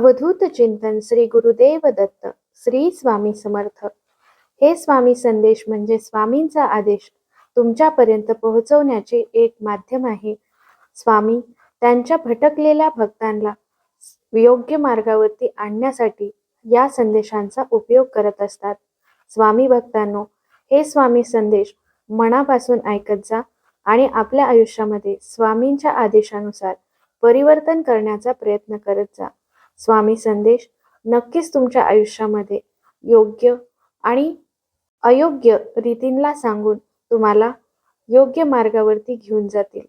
अवधूत चिंतन श्री गुरुदेव दत्त श्री स्वामी समर्थ. हे स्वामी संदेश म्हणजे स्वामींचा आदेश तुमच्यापर्यंत पोहोचवण्याचे एक माध्यम आहे. स्वामी त्यांच्या भटकलेल्या भक्तांना योग्य मार्गावरती आणण्यासाठी या संदेशांचा उपयोग करत असतात. स्वामी भक्तांनो हे स्वामी संदेश मनापासून ऐकत जा आणि आपल्या आयुष्यामध्ये स्वामींच्या आदेशानुसार परिवर्तन करण्याचा प्रयत्न करत जा. स्वामी संदेश नक्कीच तुमच्या आयुष्यामध्ये योग्य आणि अयोग्य रीतींना सांगून तुम्हाला योग्य मार्गावरती घेऊन जातील.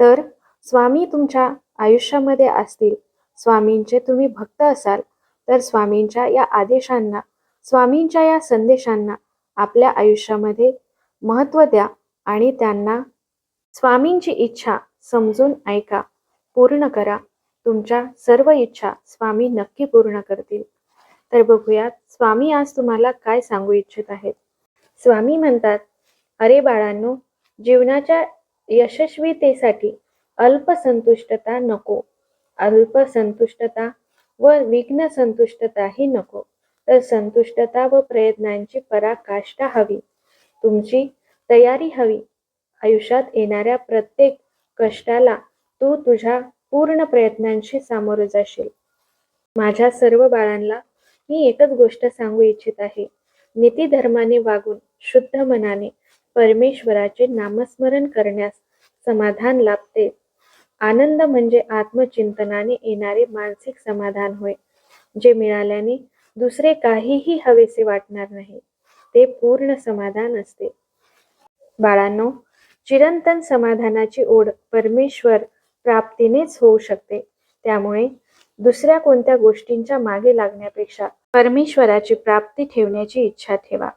तर स्वामी तुमच्या आयुष्यामध्ये असतील स्वामींचे तुम्ही भक्त असाल तर स्वामींच्या या आदेशांना स्वामींच्या या संदेशांना आपल्या आयुष्यामध्ये महत्त्व द्या आणि त्यांना स्वामींची इच्छा समजून ऐका पूर्ण करा. तुमच्या सर्व इच्छा स्वामी नक्की पूर्ण करतील. तर बघूयात स्वामी आज तुम्हाला काय सांगू इच्छित आहेत? स्वामी म्हणतात अरे बाळांनो जीवनाच्या यशस्वीतेसाठी अल्पसंतुष्टता नको. अल्पसंतुष्टता व विघ्न संतुष्टताही नको. तर संतुष्टता व प्रयत्नांची पराकाष्ठा हवी. तुमची तयारी हवी. आयुष्यात येणाऱ्या प्रत्येक कष्टाला तू तुझ्या पूर्ण प्रयत्नांशी सामोरं जाशील. माझ्या सर्व बाळांना मी एकच गोष्ट सांगू इच्छित आहे. नीतिधर्माने वागून शुद्ध मनाने परमेश्वराचे नामस्मरण करण्यास समाधान लाभते. आनंद म्हणजे आत्मचिंतनाने येणारे मानसिक समाधान होय जे मिळाल्याने दुसरे काहीही हवेसे वाटणार नाही. ते पूर्ण समाधान असते. बाळांनो चिरंतन समाधानाची ओढ परमेश्वर प्राप्तीनेच होऊ शकते. त्यामुळे दुसऱ्या कोणत्या गोष्टींच्या मागे लागण्यापेक्षा परमेश्वराची प्राप्ती ठेवण्याची इच्छा ठेवा.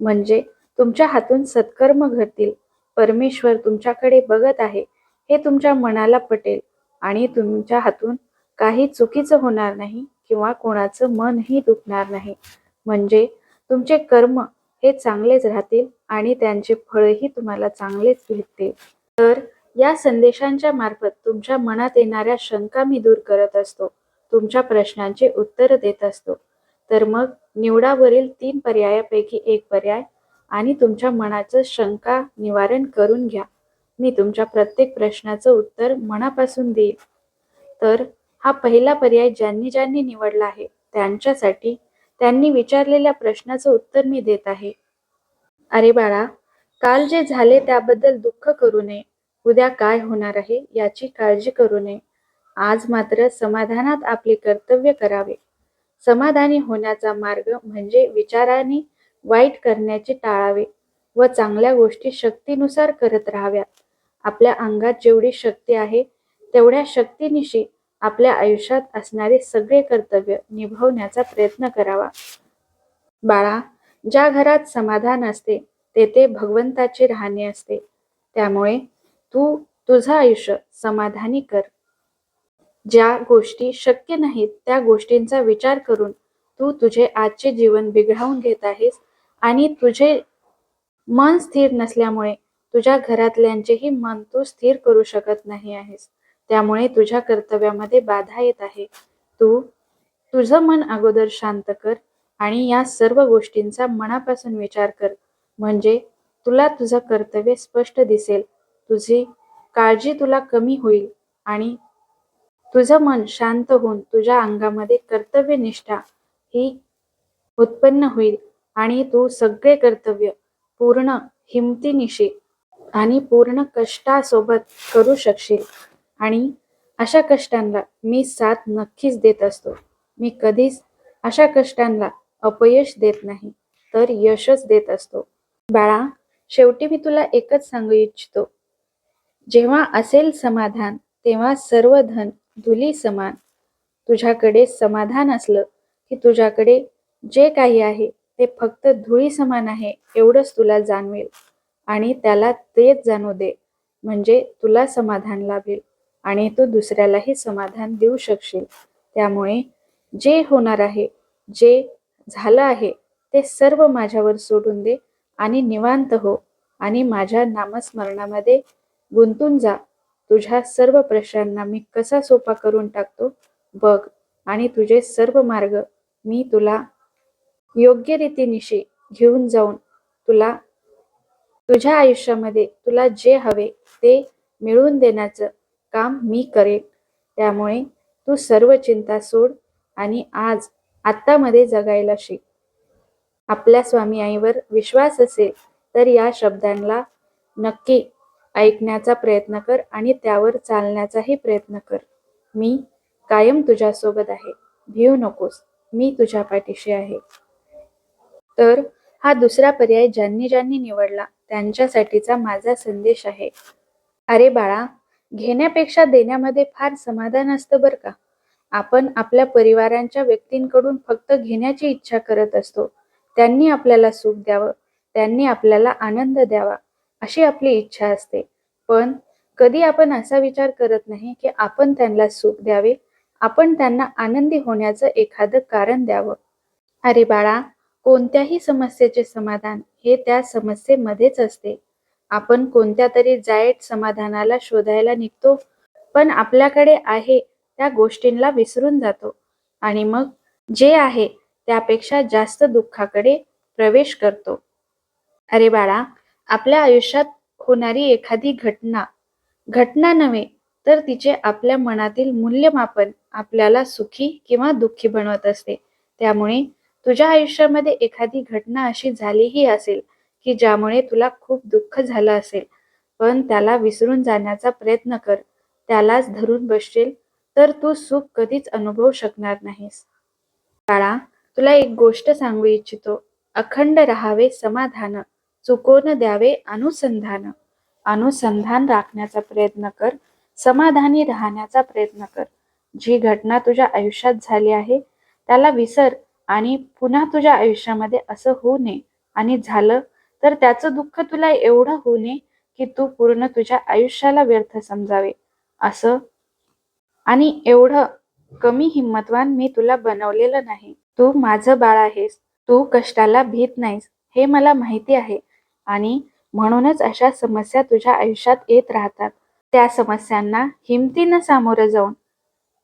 म्हणजे तुमच्या हातून सत्कर्म घडतील. परमेश्वर तुमच्याकडे बघत आहे. हे तुमच्या मनाला पटेल. आणि तुमच्या हातून काही चुकीचं होणार नाही किंवा कोणाचं मनही दुखणार नाही. म्हणजे तुमचे कर्म हे चांगलेच राहतील आणि त्यांचे फळही तुम्हाला चांगलेच भेटतील. तर या संदेशांच्या मार्फत तुमच्या मनात येणाऱ्या शंका मी दूर करत असतो. तुमच्या प्रश्नांचे उत्तर देत असतो. तर मग निवडावरील तीन पर्यायापैकी एक पर्याय आणि तुमच्या मनाचं शंका निवारण करून घ्या. मी तुमच्या प्रत्येक प्रश्नाचं उत्तर मनापासून देईल तर हा पहिला पर्याय ज्यांनी ज्यांनी निवडला आहे त्यांच्यासाठी त्यांनी विचारलेल्या प्रश्नाचं उत्तर मी देत आहे. अरे बाळा काल जे झाले त्याबद्दल दुःख करू नये. उद्या काय होणार आहे याची काळजी करू नये. आज मात्र समाधानात आपले कर्तव्य करावे. समाधानी होण्याचा मार्ग म्हणजे विचाराने वाईट करण्याचे टाळावे व चांगल्या गोष्टी शक्तीनुसार करत राहाव्यात. आपल्या अंगात जेवढी शक्ती आहे तेवढ्या शक्तीनिशी आपल्या आयुष्यात असणारे सगळे कर्तव्य निभावण्याचा प्रयत्न करावा. बाळा ज्या घरात समाधान असते तेथे भगवंताचे राहणे असते. त्यामुळे तू तुझं आयुष्य समाधानी कर. ज्या गोष्टी शक्य नाहीत त्या गोष्टींचा विचार करून तू तुझे आजचे जीवन बिघडवून घेत आहेस आणि तुझे मन स्थिर नसल्यामुळे तुझ्या घरातल्यांचेही मन तू स्थिर करू शकत नाही आहेस. त्यामुळे तुझ्या कर्तव्यामध्ये बाधा येत आहे. तू तुझं मन अगोदर शांत कर आणि या सर्व गोष्टींचा मनापासून विचार कर. म्हणजे तुला तुझं कर्तव्य स्पष्ट दिसेल तुझी काळजी तुला कमी होईल आणि तुझं मन शांत होऊन तुझ्या अंगामध्ये कर्तव्यनिष्ठा ही उत्पन्न होईल आणि तू सगळे कर्तव्य पूर्ण हिमतीनिशी आणि पूर्ण कष्टासोबत करू शकशील. आणि अशा कष्टांना मी साथ नक्कीच देत असतो. मी कधीच अशा कष्टांना अपयश देत नाही तर यशच देत असतो. बाळा शेवटी मी तुला एकच सांगू इच्छितो. जेव्हा असेल समाधान तेव्हा सर्व धन धुली समान. तुझ्याकडे समाधान असलं की तुझ्याकडे जे काही आहे ते फक्त धुळी समान आहे एवढंच तुला जाणवेल. आणि त्याला तेच जाणू दे म्हणजे तुला समाधान लाभेल आणि तू दुसऱ्यालाही समाधान देऊ शकशील. त्यामुळे जे होणार आहे जे झालं आहे ते सर्व माझ्यावर सोडून दे आणि निवांत हो आणि माझ्या नामस्मरणामध्ये गुंतून जा. तुझ्या सर्व प्रश्नांना मी कसा सोपा करून टाकतो? बघ आणि तुझे सर्व मार्ग मी तुला योग्य रीतीनिशी घेऊन जाऊन तुला तुझ्या आयुष्यामध्ये तुला जे हवे ते मिळवून देण्याचं काम मी करेन. त्यामुळे तू सर्व चिंता सोड आणि आज आत्तामध्ये जगायला शिक. आपल्या स्वामी आईवर विश्वास असेल तर या शब्दांना नक्की ऐकण्याचा प्रयत्न कर आणि त्यावर चालण्याचाही प्रयत्न कर. मी कायम तुझ्यासोबत आहे. भिऊ नकोस. मी तुझ्या पाठीशी आहे. तर हा दुसरा पर्याय ज्यांनी ज्यांनी निवडला त्यांच्यासाठीचा माझा संदेश आहे. अरे बाळा घेण्यापेक्षा देण्यामध्ये फार समाधान असतं बरं का? आपण आपल्या परिवारांच्या व्यक्तींकडून फक्त घेण्याची इच्छा करत असतो. त्यांनी आपल्याला सुख द्यावं. त्यांनी आपल्याला आनंद द्यावा. अशी आपली इच्छा असते. पण कधी आपण असा विचार करत नाही की आपण त्यांना सुख द्यावे आपण त्यांना आनंदी होण्याचं एखादं कारण द्यावं. अरे बाळा कोणत्याही समस्येचे समाधान हे त्या समस्येमध्येच असते. आपण कोणत्या तरी जायट समाधानाला शोधायला निघतो पण आपल्याकडे आहे त्या गोष्टींना विसरून जातो. आणि मग जे आहे त्यापेक्षा जास्त दुःखाकडे प्रवेश करतो. अरे बाळा आपल्या आयुष्यात होणारी एखादी घटना. घटना नव्हे तर तिचे आपल्या मनातील मूल्यमापन आपल्याला सुखी किंवा दुःखी बनवत असते. त्यामुळे तुझ्या आयुष्यामध्ये एखादी घटना अशी झालीही असेल की ज्यामुळे तुला खूप दुःख झालं असेल. पण त्याला विसरून जाण्याचा प्रयत्न कर. त्यालाच धरून बसशील तर तू सुख कधीच अनुभवू शकणार नाहीस. बाळा तुला एक गोष्ट सांगू इच्छितो. अखंड राहावे समाधान. चुकून द्यावे अनुसंधान. अनुसंधान राखण्याचा प्रयत्न कर. समाधानी राहण्याचा प्रयत्न कर. जी घटना तुझ्या आयुष्यात झाली आहे त्याला विसर आणि पुन्हा तुझ्या आयुष्यामध्ये असं होऊ नये. आणि झालं तर त्याचं दुःख तुला एवढं होऊ नये की तू पूर्ण तुझ्या आयुष्याला व्यर्थ समजावे. असं आणि एवढं कमी हिंमतवान मी तुला बनवलेलं नाही. तू माझं बाळ आहेस. तू कष्टाला भीत नाहीस. हे मला माहिती आहे. आणि म्हणूनच अशा समस्या तुझ्या आयुष्यात येत राहतात. त्या समस्यांना हिमतीनं सामोरं जाऊन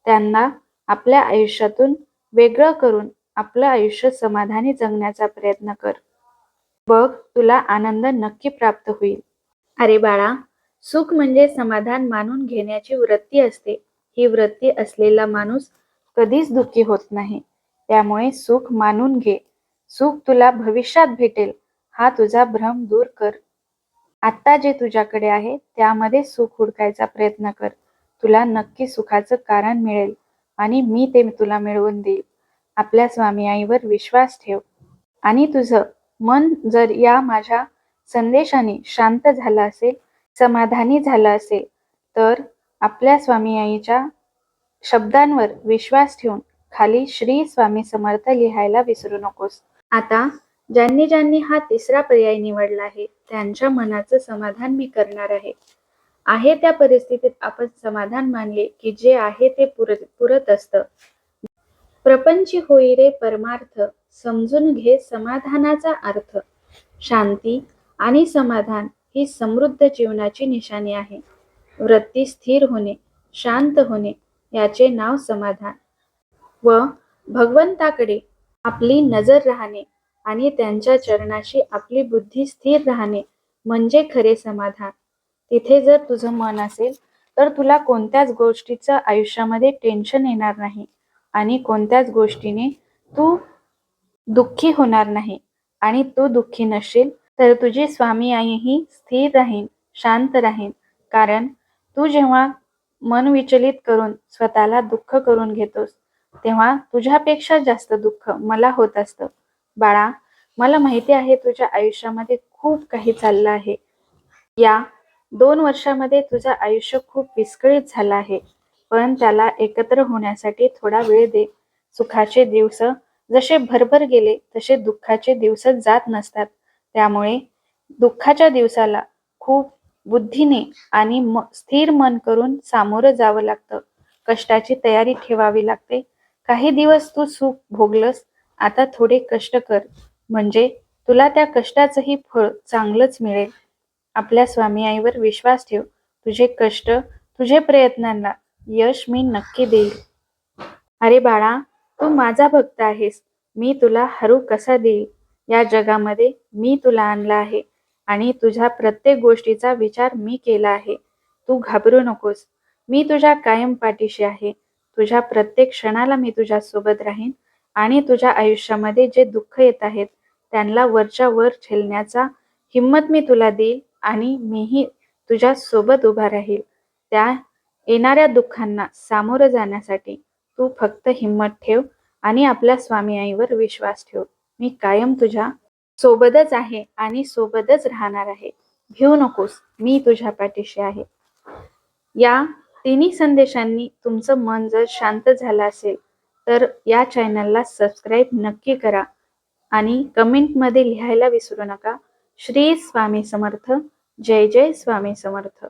त्यांना आपल्या आयुष्यातून वेगळं करून आपलं आयुष्य समाधानी जगण्याचा प्रयत्न कर. बघ तुला आनंद नक्की प्राप्त होईल. अरे बाळा सुख म्हणजे समाधान मानून घेण्याची वृत्ती असते. ही वृत्ती असलेला माणूस कधीच दुःखी होत नाही. त्यामुळे सुख मानून घे. सुख तुला भविष्यात भेटेल. हा तुझा भ्रम दूर कर. आत्ता जे तुझ्याकडे आहे त्यामध्ये सुख हुडकायचा प्रयत्न कर. तुला नक्की सुखाचं कारण मिळेल आणि मी ते तुला मिळवून देईल. आपल्या स्वामी आईवर विश्वास ठेव. आणि तुझं मन जर या माझ्या संदेशाने शांत झालं असेल समाधानी झालं असेल तर आपल्या स्वामी आईच्या शब्दांवर विश्वास ठेवून खाली श्री स्वामी समर्थ लिहायला विसरू नकोस. आता ज्यांनी ज्यांनी हा तिसरा पर्याय निवडला आहे त्यांच्या मनाचं समाधान मी करणार आहे. आहे त्या परिस्थितीत आपण समाधान मानले की जे आहे ते पुरत पुरत असतं. प्रपंची होई रे परमार्थ समजून घे समाधानाचा अर्थ. शांती आणि समाधान ही समृद्ध जीवनाची निशाणी आहे. वृत्ती स्थिर होणे शांत होणे याचे नाव समाधान. व भगवंताकडे आपली नजर राहणे आणि त्यांच्या चरणाशी आपली बुद्धी स्थिर राहणे म्हणजे खरे समाधान. तिथे जर तुझं मन असेल तर तुला कोणत्याच गोष्टीचं आयुष्यामध्ये टेन्शन येणार नाही आणि कोणत्याच गोष्टीने तू दुःखी होणार नाही. आणि तू दुःखी नसशील तर तुझी स्वामी आई ही स्थिर राहीन शांत राहीन. कारण तू जेव्हा मन विचलित करून स्वतःला दुःख करून घेतोस तेव्हा तुझ्यापेक्षा जास्त दुःख मला होत असतं. बाळा मला माहिती आहे तुझ्या आयुष्यामध्ये खूप काही चाललं आहे. या दोन वर्षामध्ये तुझं आयुष्य खूप विस्कळीत झालं आहे. पण त्याला एकत्र होण्यासाठी थोडा वेळ दे. सुखाचे दिवस जसे भरभर गेले तसे दुःखाचे दिवस जात नसतात. त्यामुळे दुःखाच्या दिवसाला खूप बुद्धीने आणि म स्थिर मन करून सामोरं जावं लागतं. कष्टाची तयारी ठेवावी लागते. काही दिवस तू सुख भोगलस आता थोडे कष्ट कर. म्हणजे तुला त्या कष्टाचंही फळ चांगलंच मिळेल. आपल्या स्वामी आईवर विश्वास ठेव. तुझे कष्ट तुझे प्रयत्नांना यश मी नक्की देईल. अरे बाळा तू माझा भक्त आहेस. मी तुला हरू कसा देईल? या जगामध्ये मी तुला आणला आहे आणि तुझ्या प्रत्येक गोष्टीचा विचार मी केला आहे. तू घाबरू नकोस. मी तुझ्या कायम पाठीशी आहे. तुझ्या प्रत्येक क्षणाला मी तुझ्या सोबत राहीन. आणि तुझ्या आयुष्यामध्ये जे दुःख येत आहेत त्यांना वरच्या वर झेलण्याचा हिंमत मी तुला देईल आणि मीही तुझ्या सोबत उभा राहील. त्या येणाऱ्या दुःखांना सामोरं जाण्यासाठी तू फक्त हिंमत ठेव आणि आपल्या स्वामी आईवर विश्वास ठेव. मी कायम तुझ्या सोबतच आहे आणि सोबतच राहणार आहे. घेऊ नकोस मी तुझ्या पाठीशी आहे. या तिन्ही संदेशांनी तुमचं मन जर शांत झालं असेल तर या चॅनलला सबस्क्राईब नक्की करा आणि कमेंटमध्ये लिहायला विसरू नका. श्री स्वामी समर्थ. जय जय स्वामी समर्थ.